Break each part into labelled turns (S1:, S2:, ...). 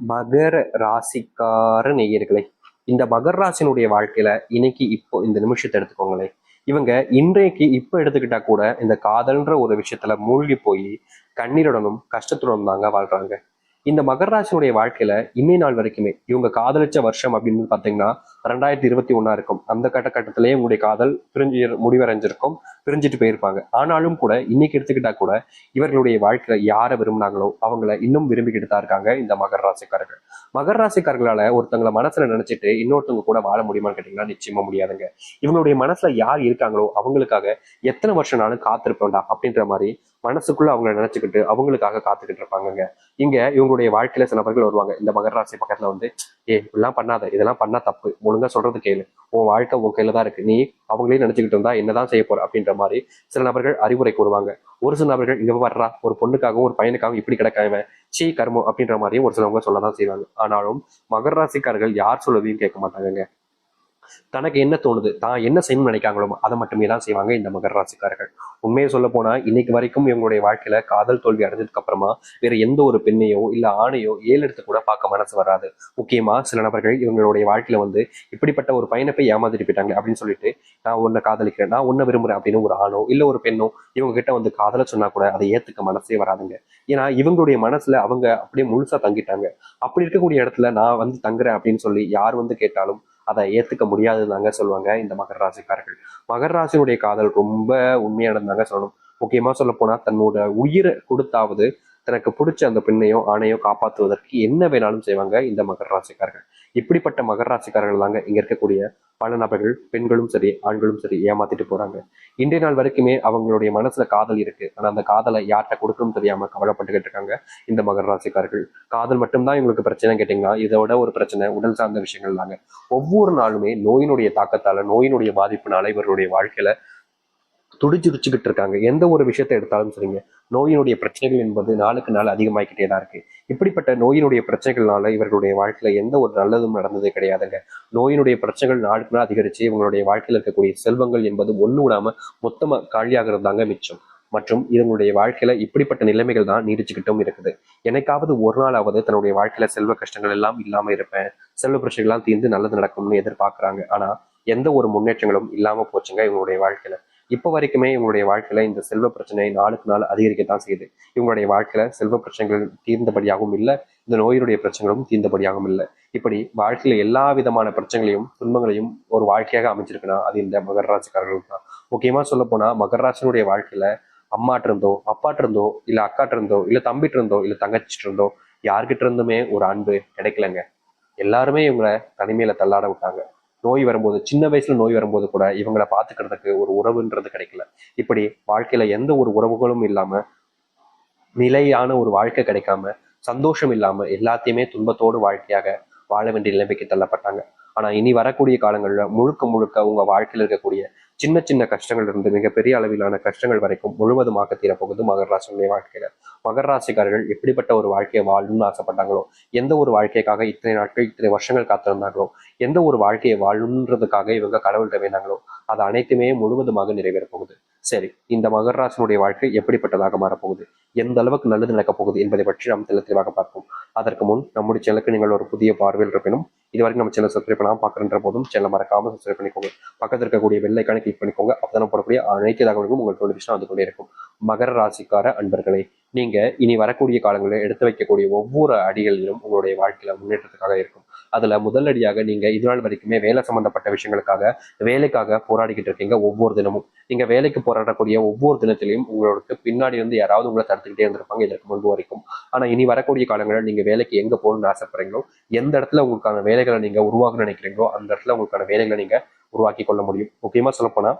S1: மகர ராசிக்கார நேயர்களே இந்த மகர ராசினுடைய வாழ்க்கையில இன்னைக்கு இப்போ இந்த நிமிஷத்தை எடுத்துக்கோங்களேன். இவங்க இன்றைக்கு இப்போ எடுத்துக்கிட்டா கூட இந்த காதல்ன்ற ஒரு விஷயத்துல மூழ்கி போய் கண்ணீருடனும் கஷ்டத்துடனும் தாங்க வாழ்றாங்க. இந்த மகர வாழ்க்கையில இன்னை நாள் வரைக்குமே இவங்க காதலிச்ச வருஷம் அப்படின்னு பாத்தீங்கன்னா ரெண்டாயிரத்தி இருபத்தி ஒன்னா இருக்கும். அந்த கட்டக்கட்டத்திலேயே உங்களுடைய காதல் பிரிஞ்சு முடிவடைஞ்சிருக்கும் பிரிஞ்சுட்டு போயிருப்பாங்க. ஆனாலும் கூட இன்னைக்கு எடுத்துக்கிட்டா கூட இவர்களுடைய வாழ்க்கையில யாரை விரும்பினாங்களோ அவங்கள இன்னும் விரும்பிக்கிட்டு தான் இருக்காங்க இந்த மகர ராசிக்காரர்கள். மகர ராசிக்காரர்களால ஒருத்தவங்களை மனசுல நினைச்சிட்டு இன்னொருத்தவங்க கூட வாழ முடியுமான்னு கேட்டீங்கன்னா நிச்சயமா முடியாதுங்க. இவங்களுடைய மனசுல யார் இருக்காங்களோ அவங்களுக்காக எத்தனை வருஷம்னாலும் காத்திருப்பேன்டா அப்படின்ற மாதிரி மனசுக்குள்ள அவங்கள நினைச்சுக்கிட்டு அவங்களுக்காக காத்துக்கிட்டு இருப்பாங்கங்க. இங்க இவங்களுடைய வாழ்க்கையில சில நபர்கள் வருவாங்க. இந்த மகர ராசி பக்கத்துல வந்து ஏ இப்படிலாம் பண்ணாத. இதெல்லாம் பண்ணா தப்பு. ஒழுங்கா சொல்றது கேளு. உன் வாழ்க்கை உன் கையில தான் இருக்கு. நீ அவங்களே நினைச்சுக்கிட்டு இருந்தா என்னதான் செய்ய போற? அப்படின்ற மாதிரி சில நபர்கள் அறிவுரை வருவாங்க ஒரு சில நபர்கள் இங்க வர்றா. ஒரு பொண்ணுக்காகவும் ஒரு பையனுக்காகவும் இப்படி கிடக்காம சீ கர்மம் அப்படின்ற மாதிரியும் ஒரு சிலவங்க சொல்லதான் செய்வாங்க. ஆனாலும் மகர ராசிக்காரர்கள் யார் சொல்லதையும் கேட்க மாட்டாங்க தனக்கு என்ன தோணுது தான் என்ன செய்யணும்னு நினைக்காங்களோ அதை மட்டுமே தான் செய்வாங்க இந்த மகர ராசிக்காரர்கள். உண்மையை சொல்ல போனா இன்னைக்கு வரைக்கும் இவங்களுடைய வாழ்க்கையில காதல் தோல்வி அடைஞ்சதுக்கு அப்புறமா வேற எந்த ஒரு பெண்ணையோ இல்ல ஆணையோ ஏழு எடுத்து கூட பார்க்க மனசு வராது. முக்கியமா சில நபர்கள் இவங்களுடைய வாழ்க்கையில வந்து இப்படிப்பட்ட ஒரு பையனை போய் ஏமாத்திட்டு போயிட்டாங்க அப்படின்னு சொல்லிட்டு நான் உன்னை காதலிக்கிறேன் நான் உன்னை விரும்புறேன் அப்படின்னு ஒரு ஆணோ இல்ல ஒரு பெண்ணோ இவங்க கிட்ட வந்து காதல சொன்னா கூட அதை ஏத்துக்க மனசே வராதுங்க. ஏன்னா இவங்களுடைய மனசுல அவங்க அப்படியே முழுசா தங்கிட்டாங்க. அப்படி இருக்கக்கூடிய இடத்துல நான் வந்து தங்குறேன் அப்படின்னு சொல்லி யார் வந்து கேட்டாலும் அதை ஏத்துக்க முடியாதுதாங்க சொல்லுவாங்க இந்த மகர ராசிக்காரர்கள். மகர ராசினுடைய காதல் ரொம்ப உண்மையானதுதாங்க சொல்லணும். முக்கியமா சொல்ல போனா தன்னோட உயிரை கொடுத்தாவது தனக்கு பிடிச்ச அந்த பெண்ணையோ ஆணையோ காப்பாற்றுவதற்கு என்ன வேணாலும் செய்வாங்க இந்த மகர ராசிக்காரர்கள். இப்படிப்பட்ட மகர ராசிக்காரர்கள் தாங்க இங்க இருக்கக்கூடிய பல நபர்கள் பெண்களும் சரி ஆண்களும் சரி ஏமாத்திட்டு போறாங்க. இன்றைய நாள் வரைக்குமே அவங்களுடைய மனசுல காதல் இருக்கு. ஆனா அந்த காதலை யார்கிட்ட கொடுக்கணும் தெரியாம கவலைப்பட்டுக்கிட்டு இருக்காங்க இந்த மகர ராசிக்காரர்கள். காதல் மட்டும்தான் இவங்களுக்கு பிரச்சனை கேட்டீங்கன்னா இதோட ஒரு பிரச்சனை உடல் சார்ந்த விஷயங்கள் தாங்க. ஒவ்வொரு நாளுமே நோயினுடைய தாக்கத்தால நோயினுடைய பாதிப்புனால இவர்களுடைய வாழ்க்கையில துடிச்சுடிச்சுக்கிட்டு இருக்காங்க. எந்த ஒரு விஷயத்தை எடுத்தாலும் சரிங்க. நோயினுடைய பிரச்சனைகள் என்பது நாளுக்கு நாள் அதிகமாகிக்கிட்டே தான் இருக்கு. இப்படிப்பட்ட நோயினுடைய பிரச்சனைகள்னால இவர்களுடைய வாழ்க்கையில எந்த ஒரு நல்லதும் நடந்ததே கிடையாதுங்க. நோயினுடைய பிரச்சனைகள் நாளுக்கு நாள் அதிகரிச்சு இவங்களுடைய வாழ்க்கையில் இருக்கக்கூடிய செல்வங்கள் என்பது ஒன்று விடாம மொத்தமா காலியாகிறது தாங்க மிச்சம். மற்றும் இவங்களுடைய வாழ்க்கையில இப்படிப்பட்ட நிலைமைகள் தான் நீடிச்சுக்கிட்டும் இருக்குது. எனக்காவது ஒரு நாளாவது தன்னுடைய வாழ்க்கையில செல்வ கஷ்டங்கள் எல்லாம் இல்லாம இருப்பேன். செல்வ பிரச்சனைகள்லாம் தீர்ந்து நல்லது நடக்கும்னு எதிர்பார்க்கறாங்க. ஆனா எந்த ஒரு முன்னேற்றங்களும் இல்லாம போச்சுங்க இவங்களுடைய வாழ்க்கையில. இப்போ வரைக்குமே இவங்களுடைய வாழ்க்கையில இந்த செல்வ பிரச்சனை நாளுக்கு நாள் அதிகரிக்கத்தான் செய்யுது. இவங்களுடைய வாழ்க்கையில செல்வ பிரச்சனைகள் தீர்ந்தபடியாகவும் இல்லை இந்த நோயினுடைய பிரச்சனைகளும் தீர்ந்தபடியாகவும் இல்லை. இப்படி வாழ்க்கையில எல்லா விதமான பிரச்சனைகளையும் துன்பங்களையும் ஒரு வாழ்க்கையாக அமைஞ்சிருக்குன்னா அது இந்த மகர ராசிக்காரர்கள் தான். முக்கியமா சொல்ல போனா மகர ராசினுடைய வாழ்க்கையில அம்மாட்ட இருந்தோ அப்பாட்ட இருந்தோ இல்ல அக்காட்ட இருந்தோ இல்ல தம்பிட்டு இருந்தோ இல்ல தங்கச்சிட்டு இருந்தோ யார்கிட்ட இருந்துமே ஒரு அன்பு கிடைக்கலங்க. எல்லாருமே இவங்களை தனிமையில தள்ளாட விட்டாங்க. நோய் வரும்போது சின்ன வயசுல நோய் வரும்போது கூட இவங்களை பார்த்துக்கிறதுக்கு ஒரு உறவுன்றது கிடைக்கல. இப்படி வாழ்க்கையில எந்த ஒரு உறவுகளும் இல்லாம நிலையான ஒரு வாழ்க்கை கிடைக்காம சந்தோஷம் இல்லாம எல்லாத்தையுமே துன்பத்தோடு வாழ்க்கையாக வாழ வேண்டிய நிலைமைக்கு தள்ளப்பட்டாங்க. ஆனா இனி வரக்கூடிய காலங்கள்ல முழுக்க முழுக்க உங்க வாழ்க்கையில் இருக்கக்கூடிய சின்ன சின்ன கஷ்டங்கள் இருந்து மிகப்பெரிய அளவிலான கஷ்டங்கள் வரைக்கும் முழுவதுமாக தீரப்போகுது மகர ராசியுடைய வாழ்க்கையில. மகர ராசிக்காரர்கள் எப்படிப்பட்ட ஒரு வாழ்க்கையை வாழணும்னு ஆசைப்பட்டாங்களோ எந்த ஒரு வாழ்க்கைக்காக இத்தனை நாட்கள் இத்தனை வருஷங்கள் காத்திருந்தாங்களோ எந்த ஒரு வாழ்க்கையை வாழணுன்றதுக்காக இவங்க கடவுள்கிட்ட வேணாங்களோ அது அனைத்துமே முழுவதுமாக நிறைவேற போகுது. சரி இந்த மகர ராசினுடைய வாழ்க்கை எப்படிப்பட்டதாக மாறப்போகுது எந்த அளவுக்கு நல்லது நடக்கப் போகுது என்பதை பற்றி நாம் தெல்ல தெளிவாக பார்ப்போம். அதற்கு முன் நம்முடைய சேனலுக்கு நீங்கள் ஒரு புதிய பார்வையில் இருப்பினும் இதுவரைக்கும் நம்ம சேனல் சப்ஸ்கிரைப் பண்ணாமல் பார்க்குற போதும் சேனல் மறக்காமல் சப்ஸ்கிரைப் பண்ணிக்கோங்க. பக்கத்தில் இருக்கக்கூடிய வெள்ளைக்கான கிளிக் பண்ணிக்கோங்க. அப்பதான் போடக்கூடிய அனைத்து தகவல்களும் உங்கள் நோட்டிஃபிகேஷன் வந்து கொண்டே இருக்கும். மகர ராசிக்கார அன்பர்களே நீங்கள் இனி வரக்கூடிய காலங்களில் எடுத்து வைக்கக்கூடிய ஒவ்வொரு அடிகளிலும் உங்களுடைய வாழ்க்கையில் முன்னேற்றத்துக்காக இருக்கும். அதுல முதலடியாக நீங்க இது நாள் வரைக்குமே வேலை சம்பந்தப்பட்ட விஷயங்களுக்காக வேலைக்காக போராடிக்கிட்டு இருக்கீங்க ஒவ்வொரு தினமும். நீங்க வேலைக்கு போராடக்கூடிய ஒவ்வொரு தினத்திலையும் உங்களுக்கு பின்னாடி வந்து யாராவது உங்களை தடுத்துக்கிட்டே இருந்திருப்பாங்க இதற்கு முன்பு வரைக்கும். ஆனா இனி வரக்கூடிய காலங்களில் நீங்க வேலைக்கு எங்க போகணும்னு ஆசைப்படுறீங்களோ எந்த இடத்துல உங்களுக்கான வேலைகளை நீங்க உருவாக்க நினைக்கிறீங்களோ அந்த இடத்துல உங்களுக்கான வேலைகளை நீங்க உருவாக்கி கொள்ள முடியும். முக்கியமா சொல்லப்போனா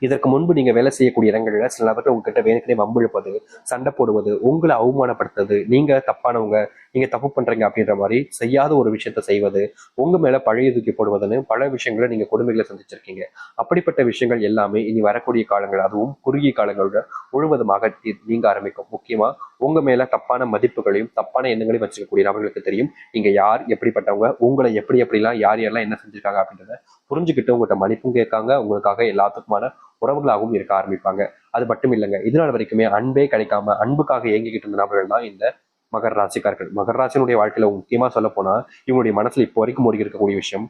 S1: இதற்கு முன்பு நீங்க வேலை செய்யக்கூடிய இடங்கள்ல சில நபர்கள் உங்ககிட்ட வேணுக்கனே வம்பிழுப்பது சண்டை போடுவது உங்களை அவமானப்படுத்துறது நீங்க தப்பானவங்க நீங்க தப்பு பண்றீங்க அப்படின்ற மாதிரி செய்யாத ஒரு விஷயத்த செய்வது உங்க மேல பழைய தூக்கி போடுவதுன்னு பல விஷயங்களை நீங்க கொடுமைகளை சந்திச்சிருக்கீங்க. அப்படிப்பட்ட விஷயங்கள் எல்லாமே இனி வரக்கூடிய காலங்கள் அதுவும் குறுகிய காலங்களோட முழுவதுமாக நீங்க ஆரம்பிக்கும். முக்கியமா உங்க மேல தப்பான மதிப்புகளையும் தப்பான எண்ணங்களையும் வச்சிருக்கக்கூடிய நபர்களுக்கு தெரியும். நீங்க யார் எப்படிப்பட்டவங்க உங்களை எப்படி எப்படிலாம் யார் யாரெல்லாம் என்ன செஞ்சிருக்காங்க அப்படின்றத புரிஞ்சுக்கிட்டு உங்கள்கிட்ட மன்னிப்பும் கேட்காங்க. உங்களுக்காக எல்லாத்துக்குமான உறவுகளாகவும் இருக்க ஆரம்பிப்பாங்க. அது மட்டும் இல்லைங்க இதனால் வரைக்குமே அன்பே கிடைக்காம அன்புக்காக இயங்கிக்கிட்டு இருந்த நபர்கள் தான் இந்த மகர ராசிக்கார்கள் மகர ராசினுடைய வாழ்க்கையில முக்கியமா சொல்ல போனா இவங்களுடைய மனசுல இப்போ வரைக்கும் ஓடி இருக்கக்கூடிய விஷயம்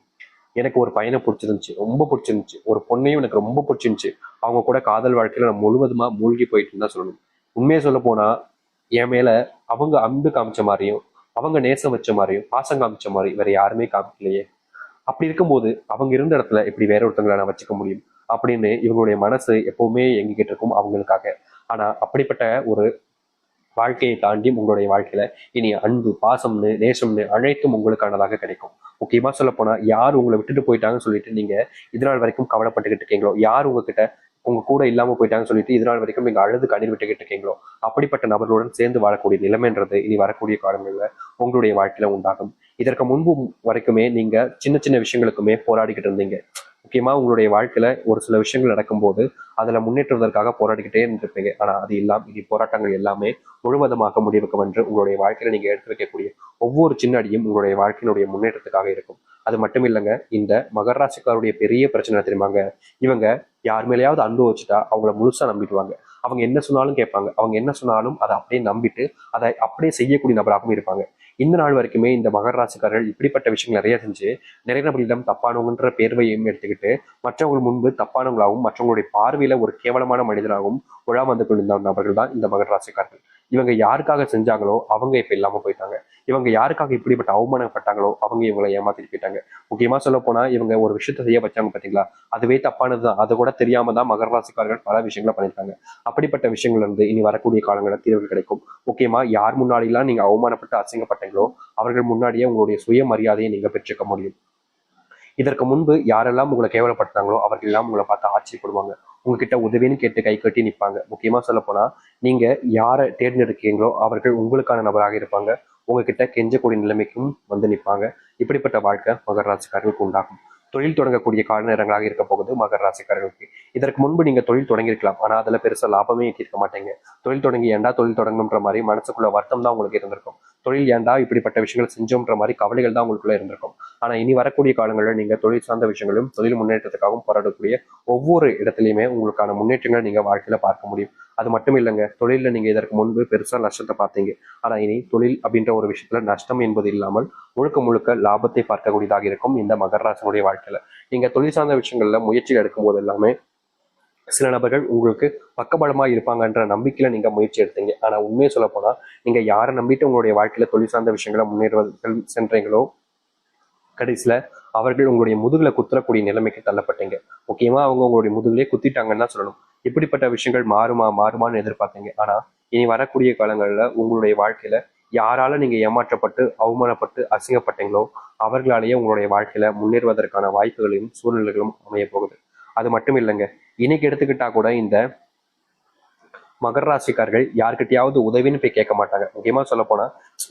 S1: எனக்கு ஒரு பையனை பிடிச்சிருந்துச்சு ரொம்ப பிடிச்சிருந்துச்சு ஒரு பொண்ணையும் எனக்கு ரொம்ப பிடிச்சிருந்துச்சு அவங்க கூட காதல் வாழ்க்கையில நான் முழுவதுமா மூழ்கி போயிட்டு தான் சொல்லணும். உண்மையை சொல்ல போனா என் மேல அவங்க அன்பு காமிச்ச மாதிரியும் அவங்க நேசம் வச்ச மாதிரியும் பாசம் காமிச்ச மாதிரி வேற யாருமே காமிக்கலையே. அப்படி இருக்கும்போது அவங்க இருந்த இடத்துல இப்படி வேற ஒருத்தங்களை நான் வச்சுக்க முடியும்? அப்படின்னு இவங்களுடைய மனசு எப்பவுமே எங்கிக்கிட்டு இருக்கும் அவங்களுக்காக. ஆனா அப்படிப்பட்ட ஒரு வாழ்க்கையை தாண்டி உங்களுடைய வாழ்க்கையில இனி அன்பு பாசம்னு நேசம்னு அனைத்தும் உங்களுக்கானதாக கிடைக்கும். முக்கியமா சொல்ல போனா யார் உங்களை விட்டுட்டு போயிட்டாங்கன்னு சொல்லிட்டு நீங்க இதனால் வரைக்கும் கவலைப்பட்டுக்கிட்டு இருக்கீங்களோ? யார் உங்ககிட்ட உங்க கூட இல்லாம போயிட்டாங்கன்னு சொல்லிட்டு இதனால் வரைக்கும் நீங்க அழுது கண்ணீர் விட்டுக்கிட்டு இருக்கீங்களோ? அப்படிப்பட்ட நபர்களுடன் சேர்ந்து வாழக்கூடிய நிலைமைன்றது இனி வரக்கூடிய காலங்களில் உங்களுடைய வாழ்க்கையில உண்டாகும். இதற்கு முன்பு வரைக்குமே நீங்க சின்ன சின்ன விஷயங்களுக்குமே போராடிக்கிட்டு இருந்தீங்க. முக்கியமாக உங்களுடைய வாழ்க்கையில் ஒரு சில விஷயங்கள் நடக்கும்போது அதில் முன்னேற்றுவதற்காக போராடிக்கிட்டே இருந்திருப்பீங்க. ஆனால் அது எல்லாம் இனி போராட்டங்கள் எல்லாமே முழுவதுமாக முடிவுக்கு வந்து உங்களுடைய வாழ்க்கையில் நீங்கள் எடுத்து வைக்கக்கூடிய ஒவ்வொரு சின்ன அடியும் உங்களுடைய வாழ்க்கையினுடைய முன்னேற்றத்துக்காக இருக்கும். அது மட்டும் இல்லைங்க இந்த மகராசிக்காருடைய பெரிய பிரச்சனை தெரியுமாங்க? இவங்க யார் மேலேயாவது அன்பு வச்சுட்டா அவங்கள முழுசாக நம்பிடுவாங்க. அவங்க என்ன சொன்னாலும் கேட்பாங்க. அவங்க என்ன சொன்னாலும் அதை அப்படியே நம்பிட்டு அதை அப்படியே செய்யக்கூடிய நபராகவும் இருப்பாங்க. இந்த நாள் வரைக்குமே இந்த மகர ராசிக்காரர்கள் இப்படிப்பட்ட விஷயங்கள் நிறைய செஞ்சு நிறைய நபர்களிடம் தப்பானவங்கன்ற பேர்வையும் எடுத்துக்கிட்டு மற்றவங்க முன்பு தப்பானவங்களாகவும் மற்றவங்களுடைய பார்வையில ஒரு கேவலமான மனிதராகவும் உழாம வந்து கொண்டிருந்த நபர்கள் தான் இந்த மகர ராசிக்காரர்கள். இவங்க யாருக்காக செஞ்சாங்களோ அவங்க இப்ப இல்லாம போயிட்டாங்க. இவங்க யாருக்காக இப்படிப்பட்ட அவமானப்பட்டாங்களோ அவங்க இவங்களை ஏமாத்திட்டு போயிட்டாங்க. முக்கியமா சொல்ல போனா இவங்க ஒரு விஷயத்த செய்ய வச்சாங்க பாத்தீங்களா? அதுவே தப்பானதுதான் அது கூட தெரியாம தான் மகர ராசிக்காரர்கள் பல விஷயங்களை பண்ணியிருக்காங்க. அப்படிப்பட்ட விஷயங்கள்ல இருந்து இனி வரக்கூடிய காலங்களில் தீர்வு கிடைக்கும். முக்கியமா யார் முன்னாடிலாம் நீங்க அவமானப்பட்டு அசிங்கப்பட்டீங்களோ அவர்கள் முன்னாடியே உங்களுடைய சுயமரியாதையை நீங்க பெற்றுக்க முடியும். இதற்கு முன்பு யாரெல்லாம் உங்களை கேவலப்படுத்தாங்களோ அவர்கள் எல்லாம் உங்களை பார்த்து ஆச்சரியப்படுவாங்க. உங்ககிட்ட உதவின்னு கேட்டு கை கட்டி நிற்பாங்க முக்கியமாக சொல்ல போனால் நீங்கள் யாரை தேர்ந்தெடுக்கீங்களோ அவர்கள் உங்களுக்கான நபராக இருப்பாங்க. உங்ககிட்ட கெஞ்சக்கூடிய நிலைமைக்கும் வந்து நிற்பாங்க இப்படிப்பட்ட வாழ்க்கை மகர ராசிக்காரர்களுக்கு உண்டாகும். தொழில் தொடங்கக்கூடிய கால நேரங்களாக இருக்க போகுது மகர ராசிக்காரர்களுக்கு. இதற்கு முன்பு நீங்க தொழில் தொடங்கியிருக்கலாம். ஆனா அதுல பெருசா லாபமே ஈட்டிருக்க மாட்டீங்க. தொழில் தொடங்கி ஏண்டா தொழில் தொடங்கணுன்ற மாதிரி மனசுக்குள்ள வருத்தம் தான் உங்களுக்கு இருந்திருக்கும். தொழில் ஏண்டா இப்படிப்பட்ட விஷயங்கள் செஞ்சோன்ற மாதிரி கவலைகள் தான் உங்களுக்குள்ள இருந்திருக்கும். ஆனால் இனி வரக்கூடிய காலங்களில் நீங்கள் தொழில் சார்ந்த விஷயங்களும் தொழில் முன்னேற்றத்துக்காகவும் போராடக்கூடிய ஒவ்வொரு இடத்துலையுமே உங்களுக்கான முன்னேற்றங்களை நீங்கள் வாழ்க்கையில் பார்க்க முடியும். அது மட்டும் இல்லைங்க தொழிலில் நீங்கள் இதற்கு முன்பு பெருசாக நஷ்டத்தை பார்த்தீங்க. ஆனால் இனி தொழில் அப்படின்ற ஒரு விஷயத்தில் நஷ்டம் என்பது இல்லாமல் முழுக்க முழுக்க லாபத்தை பார்க்கக்கூடியதாக இருக்கும் இந்த மகராசனுடைய வாழ்க்கையில். நீங்கள் தொழில் சார்ந்த விஷயங்களில் முயற்சிகள் எடுக்கும் போது எல்லாமே சில நபர்கள் உங்களுக்கு பக்கபலமாக இருப்பாங்கன்ற நம்பிக்கையில் நீங்கள் முயற்சி எடுத்தீங்க. ஆனால் உண்மையை சொல்ல போனால் நீங்கள் யாரை நம்பிட்டு உங்களுடைய வாழ்க்கையில் தொழில் சார்ந்த விஷயங்களை முன்னேறுவதற்கு சென்றீங்களோ கடைசியில அவர்கள் உங்களுடைய முதுகுல குத்துறக்கூடிய நிலைமைக்கு தள்ளப்பட்டீங்க. முக்கியமா அவங்க உங்களுடைய முதுகுலயே குத்திட்டாங்கன்னு தான் சொல்லணும். இப்படிப்பட்ட விஷயங்கள் மாறுமா மாறுமான்னு எதிர்பார்த்தீங்க. ஆனா இனி வரக்கூடிய காலங்களில் உங்களுடைய வாழ்க்கையில யாரால நீங்க ஏமாற்றப்பட்டு அவமானப்பட்டு அசிங்கப்பட்டீங்களோ அவர்களாலேயே உங்களுடைய வாழ்க்கையில முன்னேறுவதற்கான வாய்ப்புகளையும் சூழ்நிலைகளும் அமைய போகுது. அது மட்டும் இல்லைங்க. இன்னைக்கு எடுத்துக்கிட்டா கூட இந்த மகர ராசிக்காரர்கள் யார்கிட்டயாவது உதவின்னு போய் கேட்க மாட்டாங்க. முக்கியமா சொல்ல போனா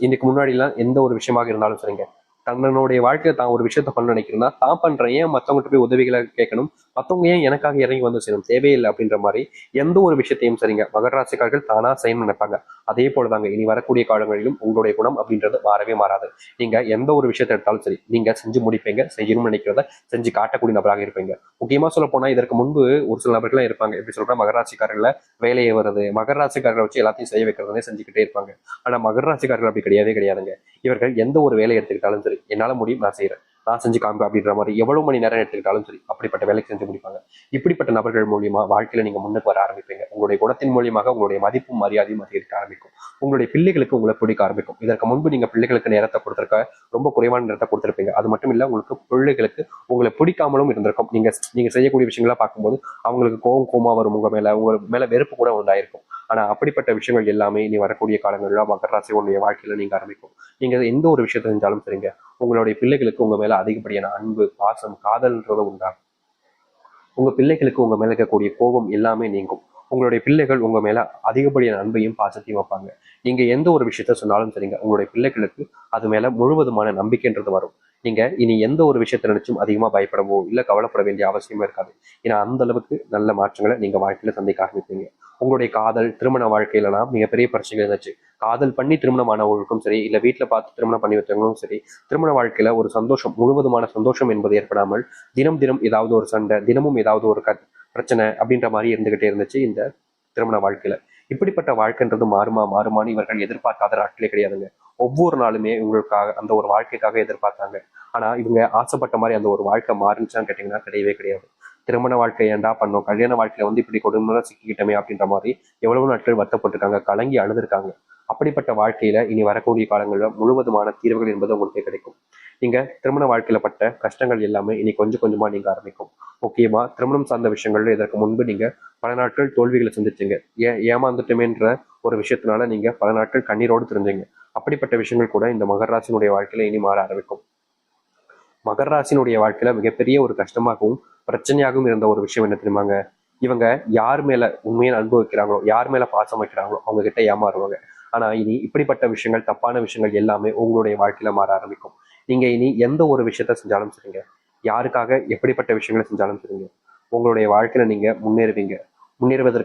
S1: இன்னைக்கு முன்னாடி எல்லாம் எந்த ஒரு விஷயமாக இருந்தாலும் சரிங்க. தன்னுடைய வாழ்க்கையில தான் ஒரு விஷயத்த பண்ண நினைக்கிறேன்னா தான் பண்றேன் ஏன் மத்தவங்ககிட்ட போய் உதவிகளை கேட்கணும்? மத்தவங்க ஏன் எனக்காக இறங்கி வந்து செய்யணும் தேவையில்லை அப்படின்ற மாதிரி எந்த ஒரு விஷயத்தையும் சரிங்க. மகராசிக்காரர்கள் தானா செய்யணும்னு நினைப்பாங்க. அதே போலதாங்க இனி வரக்கூடிய காலங்களிலும் உங்களுடைய குணம் அப்படின்றது மாறவே மாறாது. நீங்க எந்த ஒரு விஷயத்தை எடுத்தாலும் சரி நீங்க செஞ்சு முடிப்பீங்க செய்யணும்னு நினைக்கிறத செஞ்சு காட்டக்கூடிய நபராக இருப்பீங்க. முக்கியமா சொல்ல போனா இதற்கு முன்பு ஒரு சில நபர்கள்லாம் இருப்பாங்க. எப்படி சொல்ற மகர வேலையை வருது. மகராசிக்காரர்களை வச்சு எல்லாத்தையும் செய்ய வைக்கிறதே செஞ்சுக்கிட்டே இருப்பாங்க. ஆனா மகராசிக்காரர்கள் அப்படி கிடையவே கிடையாதுங்க. இவர்கள் எந்த ஒரு வேலையை எடுத்துக்கிட்டாலும் சரி என்னால முடியும் நான் செய்யறேன் நான் செஞ்சு காமிப்பேன் அப்படின்ற மாதிரி எவ்வளவு மணி நேரம் எடுத்துக்கிட்டாலும் சரி அப்படிப்பட்ட வேலைக்கு செஞ்சு முடிப்பாங்க. இப்படிப்பட்ட நபர்கள் மூலியமா வாழ்க்கையில நீங்க முன்னுக்கு வர ஆரம்பிப்பீங்க. உங்களுடைய குணத்தின் மூலியமாக உங்களுடைய மதிப்பும் மரியாதையும் அதிகரிக்க ஆரம்பிக்கும். உங்களுடைய பிள்ளைகளுக்கு உங்களை பிடிக்க ஆரம்பிக்கும். இதற்கு முன்பு நீங்க பிள்ளைகளுக்கு நேரத்தை கொடுத்துருக்க ரொம்ப குறைவான நேரத்தை கொடுத்துருப்பீங்க. அது மட்டும் இல்ல உங்களுக்கு பிள்ளைகளுக்கு உங்களை பிடிக்காமலும் இருந்திருக்கும். நீங்க நீங்க செய்யக்கூடிய விஷயங்களா பார்க்கும்போது அவங்களுக்கு கோவம் கோமா வரும் உங்க மேல. உங்க மேல வெறுப்பு கூட உண்டாயிருக்கும். ஆனா அப்படிப்பட்ட விஷயங்கள் எல்லாமே இனி வரக்கூடிய காலங்களில் மகர உன்னுடைய வாழ்க்கையில நீங்க ஆரம்பிக்கும். நீங்க எந்த ஒரு விஷயத்த செஞ்சாலும் சரிங்க. உங்களுடைய பிள்ளைகளுக்கு உங்க மேல அதிகப்படியான அன்பு பாசம் காதல்ன்றது உண்டாகும் உங்க பிள்ளைகளுக்கு உங்க மேல இருக்கக்கூடிய கோபம் எல்லாமே நீங்கும். உங்களுடைய பிள்ளைகள் உங்க மேல அதிகப்படியான அன்பையும் பாசத்தையும் வைப்பாங்க. நீங்க எந்த ஒரு விஷயத்த சொன்னாலும் சரிங்க உங்களுடைய பிள்ளைகளுக்கு அது மேல முழுவதுமான நம்பிக்கைன்றது வரும். நீங்க இனி எந்த ஒரு விஷயத்தை நினைச்சும் அதிகமா பயப்படவோ இல்ல கவலைப்பட வேண்டிய அவசியமே இருக்காது. ஏன்னா அந்த அளவுக்கு நல்ல மாற்றங்களை நீங்க வாழ்க்கையில சந்திக்க ஆரம்பிப்பீங்க. உங்களுடைய காதல் திருமண வாழ்க்கையிலலாம் மிகப்பெரிய பிரச்சனைகள் இருந்துச்சு. காதல் பண்ணி திருமணமானவர்களுக்கும் சரி இல்ல வீட்டுல பார்த்து திருமணம் பண்ணி வச்சவங்களும் சரி திருமண வாழ்க்கையில ஒரு சந்தோஷம் முழுவதுமான சந்தோஷம் என்பது ஏற்படாமல் தினம் தினம் ஏதாவது ஒரு சண்டை தினமும் ஏதாவது ஒரு க பிரச்சனை அப்படின்ற மாதிரி இருந்துகிட்டே இருந்துச்சு இந்த திருமண வாழ்க்கையில. இப்படிப்பட்ட வாழ்க்கைன்றது மாறுமா மாறுமான்னு இவர்கள் எதிர்பார்க்காத நாட்களே கிடையாதுங்க. ஒவ்வொரு நாளுமே இவங்களுக்காக அந்த ஒரு வாழ்க்கைக்காக எதிர்பார்த்தாங்க. ஆனால் இவங்க ஆசைப்பட்ட மாதிரி அந்த ஒரு வாழ்க்கை மாறுச்சான்னு கேட்டிங்கன்னா கிடையவே கிடையாது. திருமண வாழ்க்கை ஏன்டா பண்ணோம்? கல்யாண வாழ்க்கையில வந்து இப்படி கொடுமையாக சிக்கிக்கிட்டோமே அப்படின்ற மாதிரி எவ்வளவு நாட்கள் வருத்தப்பட்டிருக்காங்க கலங்கி அழுதுருக்காங்க. அப்படிப்பட்ட வாழ்க்கையில இனி வரக்கூடிய காலங்களில் முழுவதுமான தீர்வுகள் என்பது உங்களுக்கு கிடைக்கும். நீங்க திருமண வாழ்க்கையில பட்ட கஷ்டங்கள் எல்லாமே இனி கொஞ்சம் கொஞ்சமா நீங்க ஆரம்பிக்கும். முக்கியமா திருமணம் சார்ந்த விஷயங்கள்ல இதற்கு முன்பு நீங்க பல நாட்கள் தோல்விகளை சந்திச்சீங்க. ஏ ஏமாந்துட்டோமேன்ற ஒரு விஷயத்தினால நீங்க பல நாட்கள் கண்ணீரோடு தெரிஞ்சீங்க அப்படிப்பட்ட விஷயங்கள் கூட இந்த மகராசினுடைய வாழ்க்கையில இனி மாற ஆரம்பிக்கும். மகர ராசினுடைய வாழ்க்கையில மிகப்பெரிய ஒரு கஷ்டமாகவும் பிரச்சனையாகவும் இருந்த ஒரு விஷயம் என்ன தெரியுமாங்க? இவங்க யார் மேல உண்மையான அனுபவிக்கிறாங்களோ யார் மேல பாசம் வைக்கிறாங்களோ அவங்க கிட்ட ஏமாறுவாங்க. ஆனா இனி இப்படிப்பட்ட விஷயங்கள் தப்பான விஷயங்கள் எல்லாமே உங்களுடைய வாழ்க்கையில மாற ஆரம்பிக்கும். நீங்க இனி எந்த ஒரு விஷயத்த செஞ்சாலும் சரிங்க. யாருக்காக எப்படிப்பட்ட விஷயங்களை செஞ்சாலும் சரிங்க. உங்களுடைய வாழ்க்கையில நீங்க முன்னேறுவீங்க. முன்னேறுவதற்கு